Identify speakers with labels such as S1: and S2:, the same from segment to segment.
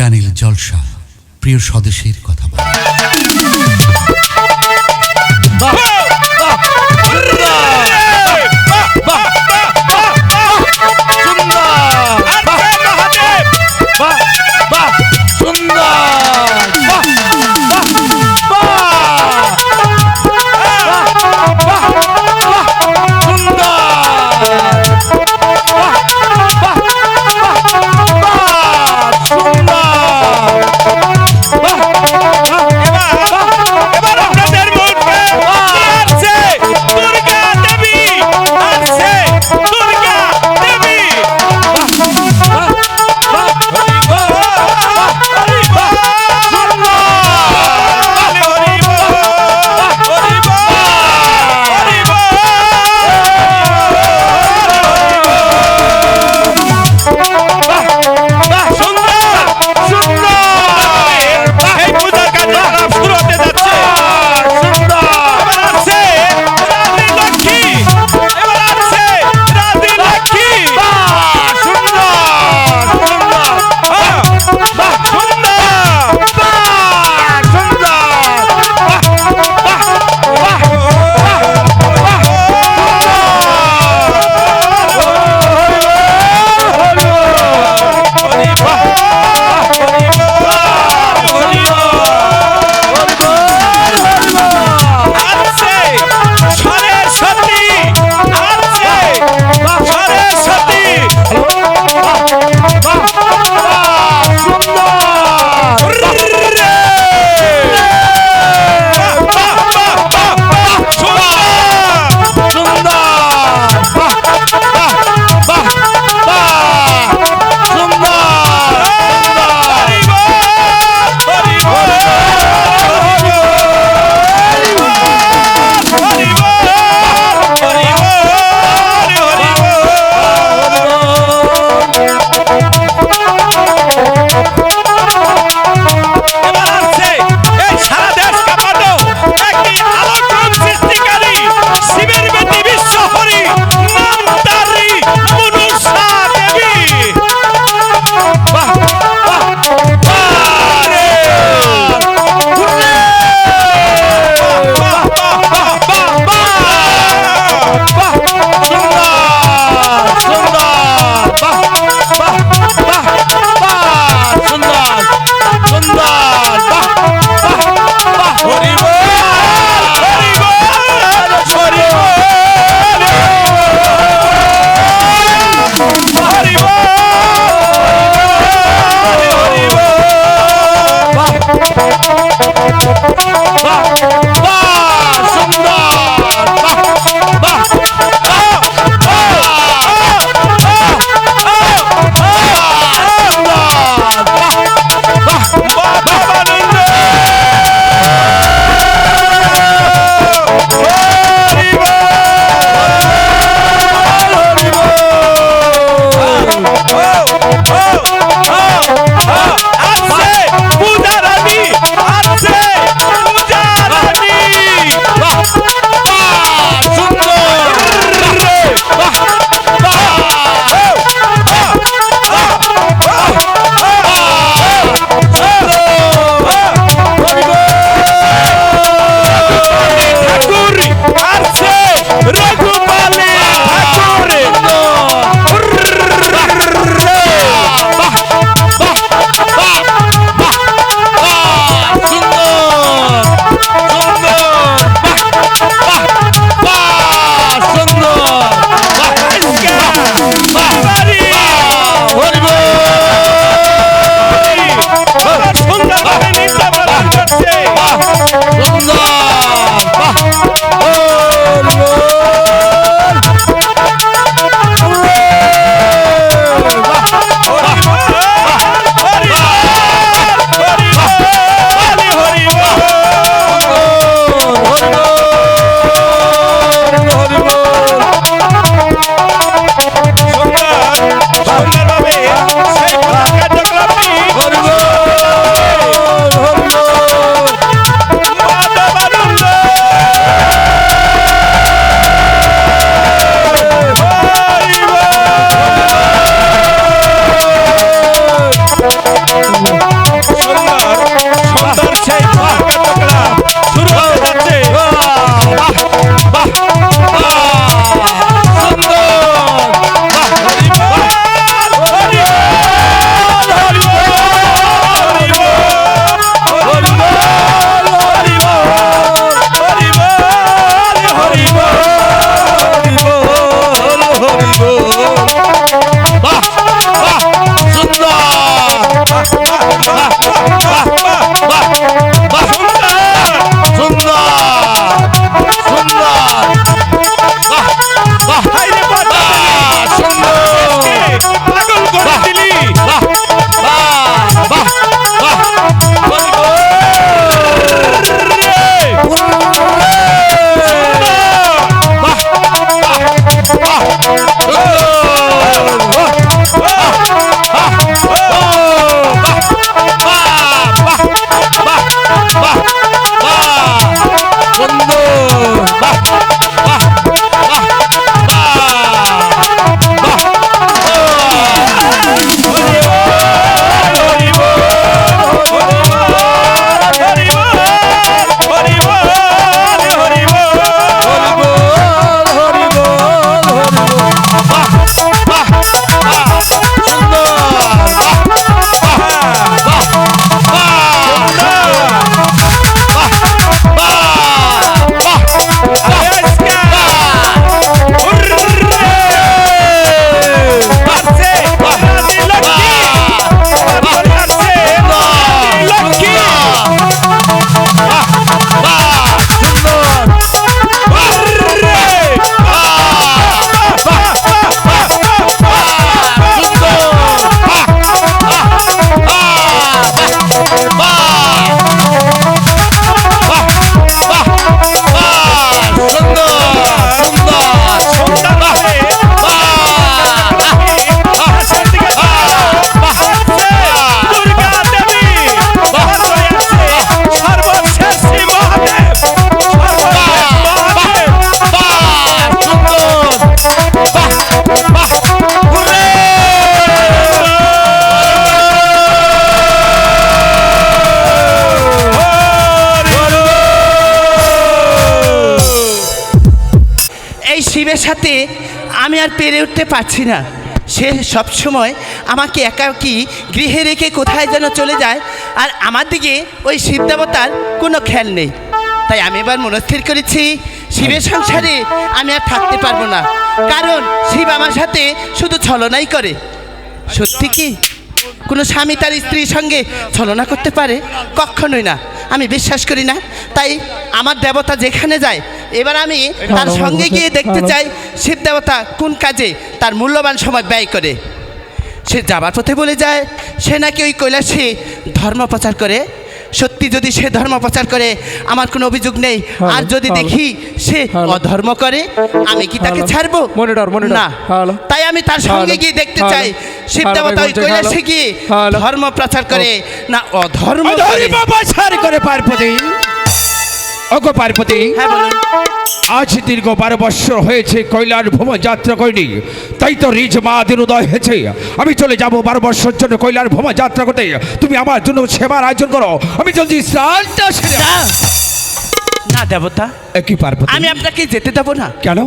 S1: Channel জলসা প্রিয় স্বদেশের কথা বলে
S2: আমি আর পেরে উঠতে পারছি না। সে সবসময় আমাকে একাকী গৃহে রেখে কোথায় যেন চলে যায়? আর আমার দিকে ওই শিব দেবতার কোনো খেয়াল নেই। তাই আমি এবার মনস্থির করেছি, শিবের সংসারে আমি আর থাকতে পারব না। কারণ শিব আমার সাথে শুধু ছলনাই করে। সত্যি কি? কোনো স্বামী তার স্ত্রীর সঙ্গে ছলনা করতে পারে? কখনোই না। আমি বিশ্বাস করি না। তাই আমার দেবতা যেখানে যায় এবার আমি তার সঙ্গে গিয়ে দেখতে চাই শিব দেবতা কোন কাজে তার মূল্যবান সময় ব্যয় করে। সে যাবার পথে বলে যায় সে নাকি ওই কৈলাসে ধর্ম প্রচার করে। সত্যি যদি সে ধর্ম প্রচার করে আমার কোনো অভিযোগ নেই। আর যদি দেখি সে অধর্ম করে আমি কি তাকে ছাড়বো। না। তাই আমি তার সঙ্গে গিয়ে দেখতে চাই। শিব দেবতা ওই কৈলাসে গিয়ে ধর্ম প্রচার করে না অধর্ম করে।
S3: ধরিব করে পার্বতী।
S2: হ্যাঁ
S3: আজ দীর্ঘ বারো বৎসর হয়েছে কৈলার ভ্রমণ যাত্রা করিনি। তাই তো রিজ মাদের উদয় হয়েছে। আমি চলে যাব বারো বৎসর জন্য কৈলার ভ্রমণ যাত্রা করতে। তুমি আমার জন্য সেবার আয়োজন করো। আমি জলদি স্নানটা সেরে
S2: না। দেবতা।
S3: এ কি পার্বতী?
S2: আমি আপনাকে যেতে দেবো না।
S3: কেন?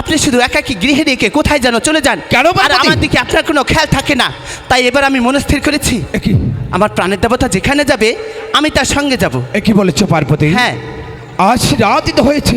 S2: আপনি শুধু একাকি গৃহে রেখে কোথায় যেন চলে যান।
S3: কেন
S2: আর? আমার দিকে আপনার কোনো খেয়াল থাকে না। তাই এবার আমি মনস্থির করেছি।
S3: কি?
S2: আমার প্রাণের দেবতা যেখানে যাবে আমি তার সঙ্গে যাব।
S3: এ কি বলেছ পার্বতী?
S2: হ্যাঁ।
S3: আজ রাত তো হয়েছে।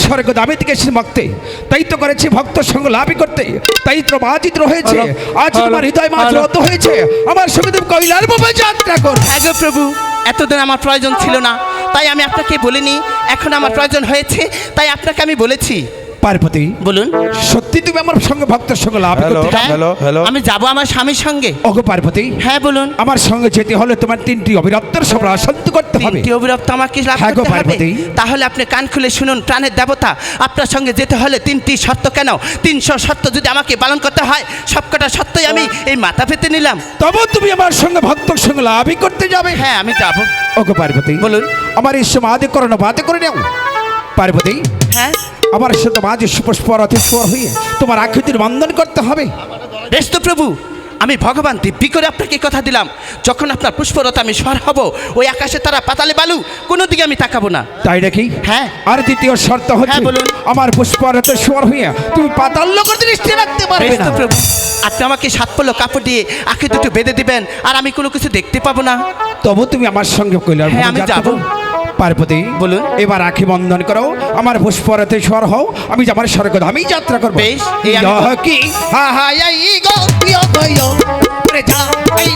S3: স্বর্গ দাবি থেকে এসে মাগতে তাই তো করেছি ভক্ত সঙ্গ লাভই করতে। তাই তো বাজিত
S4: রয়েছে।
S3: আজ
S4: আমার
S3: তোমার হৃদয় মাঝ
S4: হ্যালো।
S3: রত হয়েছে। আমার সঙ্গে তুমি কৈলার বাবা যাত্রা কর।
S2: হ্যাঁ গো প্রভু এতদিন আমার প্রয়োজন ছিল না। তাই আমি আপনাকে বলিনি এখন আমার প্রয়োজন হয়েছে তাই আপনাকে আমি বলেছি।
S3: পার্বতী
S2: বলুন।
S3: সত্যি তুমি আমার সঙ্গে ভক্তের সঙ্গে লাভ
S5: হ্যালো।
S3: করতে
S2: হ্যাঁ
S5: হ্যালো, হ্যালো।
S2: আমি যাব আমার স্বামীর সঙ্গে।
S3: ওগো পার্বতী
S2: হ্যাঁ বলুন।
S3: আমার সঙ্গে যেতে হলে তোমার তিনটি অবিরত্তর সভা শান্ত করতে হবে।
S2: তিনটি অবিরক্ত আমাকে লাভ
S3: হ্যাঁ গো,
S2: করতে হবে।
S3: পার্বতী।
S2: তাহলে আপনি কান খুলে শুনুন প্রাণের দেবতা আপনার সঙ্গে যেতে হলে তিনটি শর্ত কেন? তিনশো শর্ত যদি আমাকে পালন করতে হয় সবকটা সত্যই আমি এই মাথা পেতে নিলাম।
S3: তবে তুমি আমার সঙ্গে ভক্তর সঙ্গে লাভই করতে যাবে।
S2: হ্যাঁ আমি যাব।
S3: ওগো পার্বতী
S2: বলুন।
S3: আমার এই সময় আদি করো না বাদে করে নাও। পার্বতী
S2: হ্যাঁ?
S3: আমার সাথে মাঝে সুপুষ্পর অতিস্পর হয়ে তোমার আকৃতির বন্ধন করতে হবে।
S2: বেশ তো প্রভু আমি ভগবান দিব্যি করে আপনাকে কথা দিলাম। যখন আপনার পুষ্পরতা আমি স্বর হব ওই আকাশে তারা পাতালে বালু কোনো দিকে আমি তাকাবো না।
S3: তাই নাকি?
S2: হ্যাঁ।
S3: আর দ্বিতীয় শর্ত হচ্ছে
S2: হ্যাঁ, বলুন।
S3: আমার পুষ্পরতে স্বর হইয়া তুমি পাতাল লোকের দৃষ্টি রাখতে পারবে না।
S2: প্রভু আপনি আমাকে সাত পল্ল কাপড় দিয়ে আঁকে দুটো বেঁধে দিবেন আর আমি কোনো কিছু দেখতে পাবো না।
S3: তবু তুমি আমার সঙ্গে কইলার
S2: হ্যাঁ, আমি যাব।
S3: পার্বতী
S2: বলুন।
S3: এবার রাখি বন্ধন করো আমার পুষ্পরতে স্বর হও আমি আমার স্বর্গ আমি যাত্রা করব। কি? হা হা গো ইয় গো ইয়। এই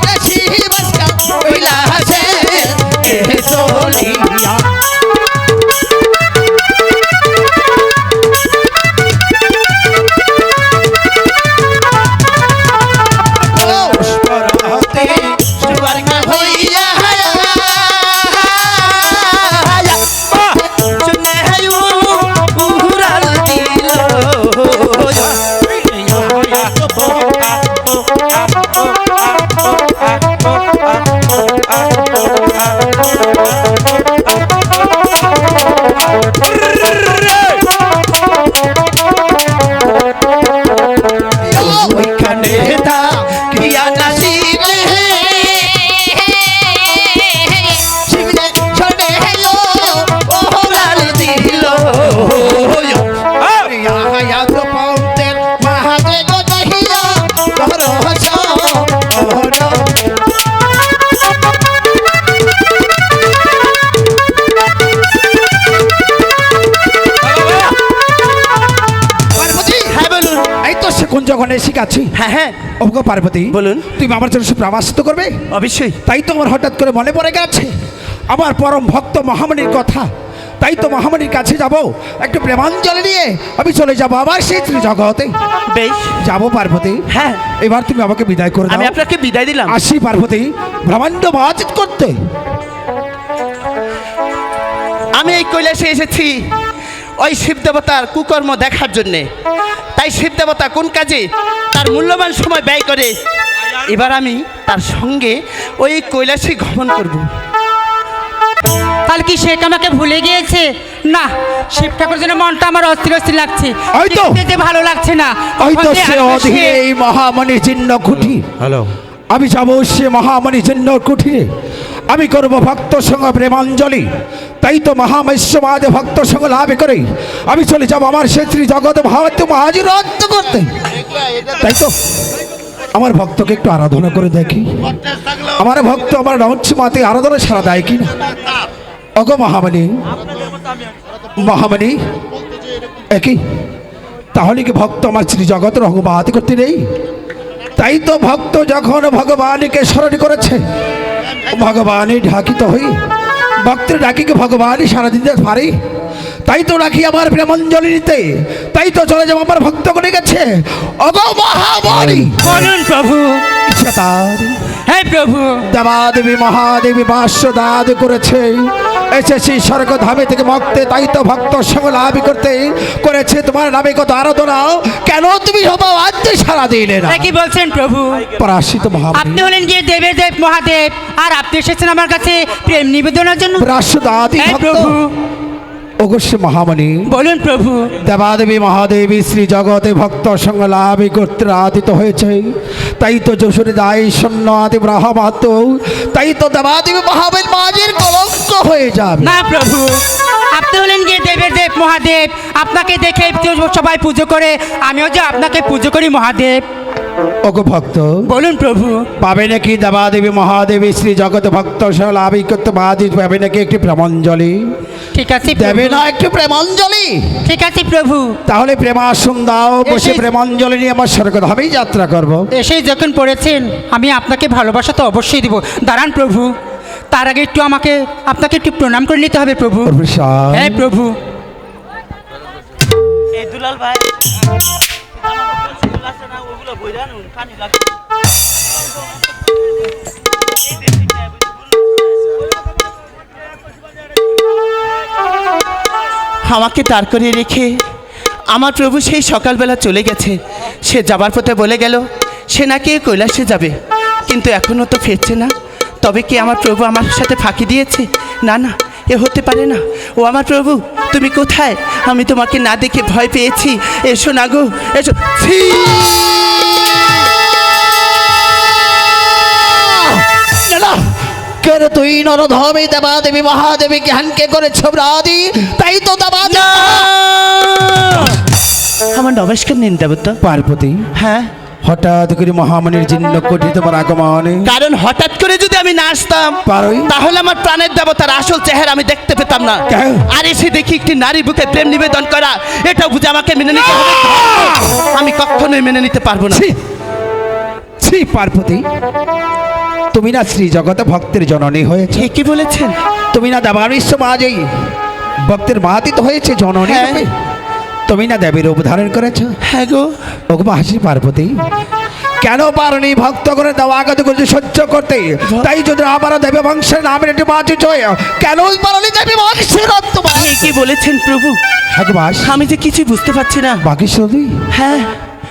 S2: তো
S3: সে কোন জগনে শিখাচ্ছি।
S2: হ্যাঁ হ্যাঁ।
S3: ওগো পার্বতী
S2: বলুন।
S3: তুমি আমার জন্য প্রামাসিত করবে?
S2: অবশ্যই।
S3: তাই তো আমার হঠাৎ করে মনে পড়ে গেছে। আমার পরম ভক্ত মহামণির কথা। তাই তো মহামণির কাছে যাব। একটু প্রেমাঞ্জলি নিয়ে আমি চলে যাব আবার সেই জগতে
S2: বেশ।
S3: যাব পার্বতী।
S2: হ্যাঁ।
S3: এবার তুমি আমাকে বিদায় করে
S2: আমি আপনাকে বিদায় দিলাম।
S3: আসি পার্বতী ব্রহ্মাণ্ড মহাজিত করতে।
S2: আমি এই কৈলাসে এসেছি। ওই শিব দেবতার কুকর্ম দেখার জন্যে। তাই শিব দেবতা কোন কাজে? তার মূল্যবান সময় ব্যয় করে। এবার আমি তার সঙ্গে ওই কৈলাসে গমন করব।
S4: তাহলে কি শেখ আমাকে ভুলে গিয়েছে? না শিব ঠাকুর জন্য মনটা আমার অস্থির অস্থির লাগছে।
S3: ওই তো।
S4: ভালো লাগছে না।
S3: হয়তো সে এই মহামণির চিহ্ন কুঠি
S5: হ্যালো।
S3: আমি যাব সে মহামণি চিহ্ন কুঠিরে। আমি করব ভক্ত সঙ্গ প্রেমাঞ্জলি। তাই তো মহামৈশ্যমাদে ভক্ত সঙ্গ লাভ করে। আমি চলে যাব আমার ক্ষেত্রী জগৎ ভারত মহাজির অন্ত করতে। তাই তো আমার ভক্তকে একটু আরাধনা করে দেখি। আমার ভক্ত, আমার রহস্য মাতে আরাধনা সারা দেয় কি না অগ মহামণি মহামণি, একই। তাহলে কি ভক্ত আমার শ্রী জগৎ রঙ্গবাদ করতে নেই? তাই তো ভক্ত যখন ভগবানকে স্মরণ করেছে ভগবানই ঢাকিত হই। ভক্তের ডাকিকে ভগবানই সারা দিতে পারি। তাই তো রাখি আমার প্রেমাঞ্জলি নিতে। তাই তো চলে যাব আমার ভক্ত করে গেছে অগ মহাবলী
S4: বলুন প্রভু।
S3: ইচ্ছা তার।
S4: হে প্রভু।
S3: দেবাদেবী মহাদেবী বাস্যদাদ করেছে। এসেছি স্বর্গ ধামে থেকে ভক্তে তাই তো ভক্ত সঙ্গ লাভ করতে করেছে তোমার নামে কত আরাধনা। কেন তুমি হবা আজ সারা দিলে না
S4: কি বলছেন প্রভু?
S3: পরাশিত
S4: আপনি হলেন গিয়ে দেবের দেব মহাদেব আর আপনি এসেছেন আমার কাছে প্রেম নিবেদনের জন্য। হে
S3: ভক্ত।
S4: প্রভু।
S3: অবশ্য মহামণি।
S4: বলুন প্রভু।
S3: দেবাদেবী মহাদেবী শ্রী জগতে ভক্ত সঙ্গ লাভ করতে আদিত হয়েছে। তাই তো যশোরে দায় সন্ন্যাদি ব্রাহ্মাত তাই তো দেবাদেবী মহাবীর মাঝের কলঙ্ক হয়ে যাবে।
S4: না, প্রভু, আপনি হলেন গিয়ে দেবের দেব মহাদেব। আপনাকে দেখে সবাই পুজো করে, আমিও যে আপনাকে পুজো করি মহাদেব।
S3: ওগো ভক্ত।
S4: বলুন প্রভু।
S3: পাবে নাকি দেবাদেবী মহাদেবী শ্রী জগত ভক্ত সহ লাভই করতে মহাদি পাবে নাকি একটি প্রেমাঞ্জলি?
S4: ঠিক আছে।
S3: দেবে না একটি প্রেমাঞ্জলি?
S4: ঠিক আছে প্রভু।
S3: তাহলে প্রেমাসন দাও বসে প্রেমাঞ্জলি নিয়ে আমার স্বর্গধামেই যাত্রা করব।
S4: এসেই যখন পড়েছেন আমি আপনাকে ভালোবাসা তো অবশ্যই দিব। দাঁড়ান প্রভু। তার আগে একটু আমাকে আপনাকে একটু প্রণাম করে নিতে হবে প্রভু। হ্যাঁ প্রভু।
S6: এই দুলাল ভাই।
S2: আমাকে তার করে রেখে আমার প্রভু সেই সকালবেলা চলে গেছে। সে যাবার পথে বলে গেল, সে নাকি কৈলাসে যাবে। কিন্তু এখনও তো ফিরছে না। তবে কি আমার প্রভু আমার সাথে ফাঁকি দিয়েছে? না না, এ হতে পারে না। ও আমার প্রভু, তুমি কোথায়? আমি তোমাকে না দেখে ভয় পেয়েছি। এসো না গো, এসো।
S3: না কেন তুই নরধমে দেবাদেবী মহাদেবী জ্ঞানকে করেছ ব্রাদি তাই তো দেবাদেবী
S2: আমার নমস্কার নিন দেবতা
S3: পার্বতী
S2: হ্যাঁ।
S3: হঠাৎ করে মহামনির জিন্ন কোটি তোমার আগমনে
S2: কারণ হঠাৎ করে যদি আমি না আসতাম তাহলে আমার প্রাণের দেবতার আসল চেহারা আমি দেখতে পেতাম না? আর এসে দেখি একটি নারী বুকে প্রেম নিবেদন করা এটা বুঝে আমাকে মেনে নিতে হবে। আমি কখনোই মেনে নিতে পারব না।
S3: ছি পার্বতী। তুমি না শ্রী জগতে ভক্তের জননী হয়েছে।
S2: ঠিকই বলেছেন।
S3: তুমি না দেবার বিশ্ব মাঝেই ভক্তের মাতিত হয়েছে জননী
S2: হ্যাঁ।
S3: তুমি না দেবীর রূপ ধারণ করেছ।
S2: হ্যাঁ গো।
S3: ওগো হাসি পার্বতী কেন পারনি ভক্ত করে দেওয়া আগত করছে সহ্য করতে? তাই যদি আবার দেবে বংশের নামের একটি মাঝে জয় কেন পারনি দেবী বংশের
S2: ঠিকই বলেছেন প্রভু।
S3: একবাস
S2: আমি যে কিছুই বুঝতে পারছি না।
S3: বাকি
S2: হ্যাঁ।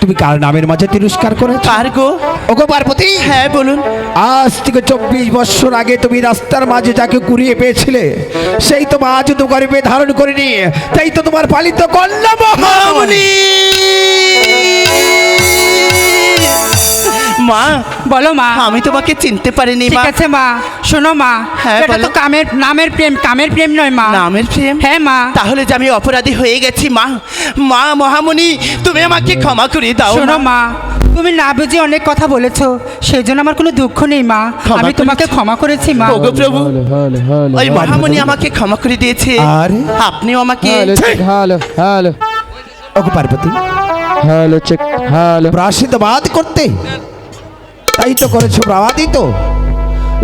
S3: তুমি কার নামের মাঝে তিরস্কার করে
S2: কার গো
S3: ওগো পার্বতী।
S2: হ্যাঁ বলুন।
S3: আজ থেকে চব্বিশ বছর আগে তুমি রাস্তার মাঝে যাকে কুড়িয়ে পেয়েছিলে সেই তো আজ তো গর্বে ধারণ করিনি তাই তো তোমার পালিত কন্যা মহামণি।
S2: মা।
S4: বলো মা।
S2: আমি তোমাকে চিনতে পারিনি মা।
S4: ঠিক আছে মা। শোনো মা।
S2: হ্যাঁ,
S4: এটা তো কামের নামের প্রেম কামের প্রেম নয় মা।
S2: নামের প্রেম?
S4: হ্যাঁ মা।
S2: তাহলে যে আমি অপরাধী হয়ে গেছি মা। মা মহামণি তুমি আমাকে ক্ষমা করে দাও
S4: শোনো
S2: মা।
S4: তুমি না বুঝে অনেক কথা বলেছ। সেই জন্য আমার কোনো দুঃখ নেই মা। আমি তোমাকে ক্ষমা করেছি মা।
S2: ওগো প্রভু। ওই মহামণি আমাকে ক্ষমা করে দিয়েছে।
S3: আরে?
S2: আপনিও আমাকে
S7: হ্যালো হ্যালো
S3: ওগো পার্বতী।
S7: হ্যালো চেক হ্যালো
S3: প্রাসিদ্ধবাদ করতে। তাই তো করেছ প্রবাদী তো?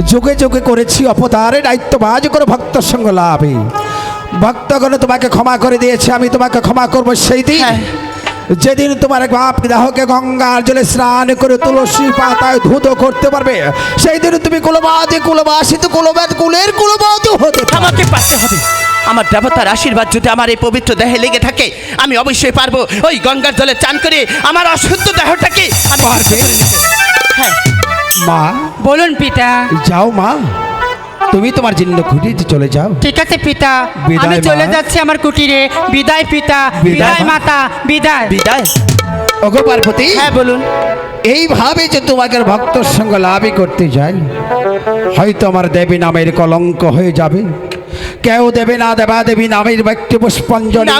S3: যুগে যুগে করেছি অপতারে দায়িত্ববাজ করে ভক্ত সঙ্গ লাভে। ভক্তগণ তোমাকে ক্ষমা করে দিয়েছে আমি তোমাকে ক্ষমা করব সেই দিন।
S2: হ্যাঁ।
S3: যেদিন তোমার বাপ দাহকে গঙ্গার জলে স্নান করে তুলসী পাতায় ধুতো করতে পারবে সেই দিন তুমি কুলবাদী কুলবাসিত কুলবাদ কুলের কুলবাদ হতে।
S2: আমাকে পারতে হবে। আমার দেবতার আশীর্বাদ যদি আমার এই পবিত্র দেহে লেগে থাকে আমি অবশ্যই পারব। ওই গঙ্গার জলে চান করে আমার অশুদ্ধ দেহটাকে আমি
S3: মা।
S4: বলুন পিতা।
S3: যাও মা। তুমি তোমার জিন্ন খুঁটিতে চলে যাও।
S4: ঠিক আছে পিতা।
S3: বিদায়,
S4: আমি চলে। যাচ্ছি আমার কুটিরে। বিদায় পিতা।
S3: বিদায়,
S4: মাতা। বিদায়।
S2: বিদায়।
S3: ওগো পার্বতী।
S2: হ্যাঁ বলুন।
S3: এইভাবে যে তোমাকে ভক্তর সঙ্গে লাভই করতে যাই হয়তো আমার দেবী নামের কলঙ্ক হয়ে যাবে। কেউ দেবে না দেবা দেবী নামের ব্যক্তি পুষ্পাঞ্জলি।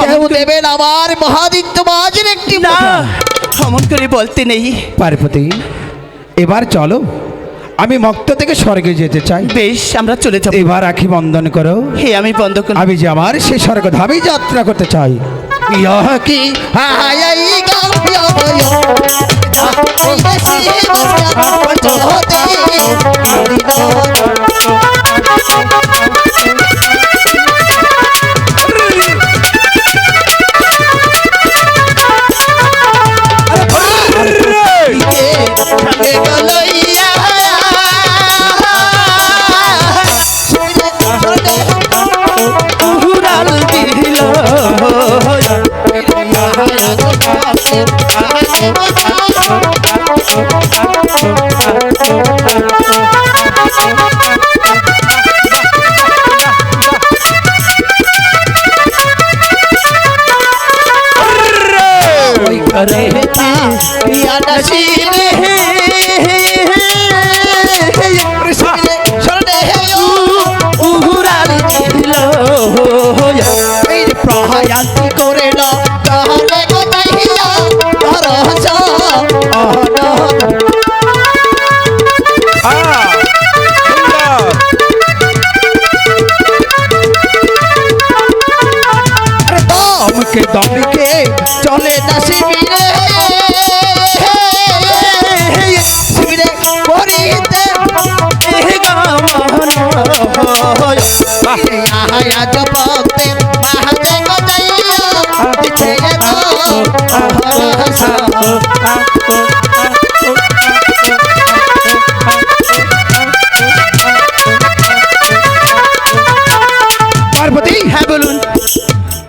S3: কেউ দেবে না আমার মহাদিত্য বাজের একটি
S2: না।
S3: মুদ্রা।
S2: করে বলতে নেই।
S3: পার্বতী এবার চলো আমি মক্ত থেকে স্বর্গে যেতে চাই।
S2: বেশ আমরা চলে যাব।
S3: এবার আখি বন্দন করো।
S2: হে আমি বন্ধ করি
S3: আমি যে আমার সেই স্বর্গ ধামে যাত্রা করতে চাই। ইহ কি? হায়
S2: ওই
S3: দমকে দমকে চলে না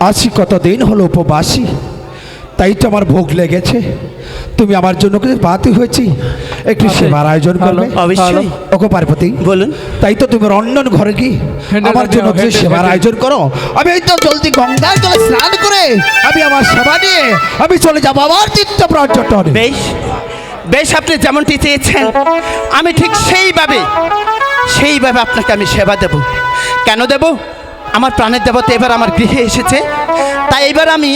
S3: আছি কতদিন হলো উপবাসী? তাই তো আমার ভোগ লেগেছে। তুমি আমার জন্য কিছু পাতি হয়েছি? একটু সেবার আয়োজন করবে?
S2: অবশ্যই।
S3: ওকে পার্বতী
S2: বলুন।
S3: তাই তো তুমি রন্ধন ঘরে কি? আমার জন্য কিছু সেবার আয়োজন করো। আমি এই তো জলদি গঙ্গার জলে স্নান করে আমি আমার সেবা নিয়ে আমি চলে যাব আবার তীর্থ পর্যটনে।
S2: বেশ বেশ আপনি যেমনটি চেয়েছেন আমি ঠিক সেইভাবে সেইভাবে আপনাকে আমি সেবা দেব। কেন দেব? আমার প্রাণের দেবতা এবার আমার গৃহে এসেছে। তাই এবার আমি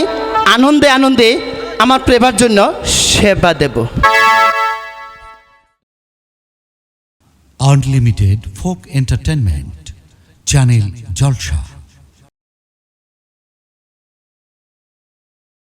S2: আনন্দে আনন্দে আমার প্রেমার জন্য সেবা দেব।
S1: Unlimited folk entertainment channel Jalsha